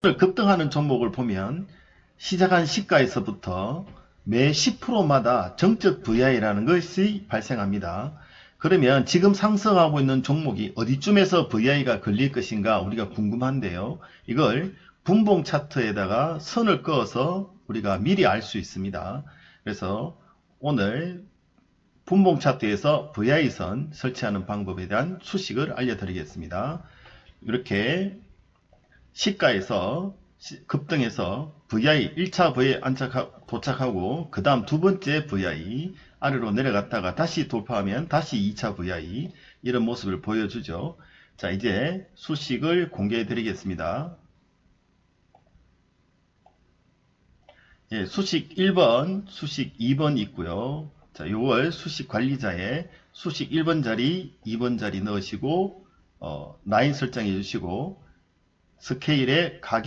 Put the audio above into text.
급등하는 종목을 보면 시작한 시가에서부터 매 10%마다 정적 VI라는 것이 발생합니다. 그러면 지금 상승하고 있는 종목이 어디쯤에서 VI가 걸릴 것인가 우리가 궁금한데요. 이걸 분봉 차트에다가 선을 그어서 우리가 미리 알 수 있습니다. 그래서 오늘 분봉 차트에서 VI선 설치하는 방법에 대한 수식을 알려드리겠습니다. 이렇게 시가에서 시- 급등해서 VI 1차 VI 안착하, 도착하고 그 다음 두 번째 VI 아래로 내려갔다가 다시 돌파하면 다시 2차 VI 이런 모습을 보여주죠. 자 이제 수식을 공개해 드리겠습니다. 예, 수식 1번, 수식 2번 있고요. 자, 요걸 수식 관리자에 수식 1번 자리, 2번 자리 넣으시고 어, 라인 설정해 주시고 스케일의 가격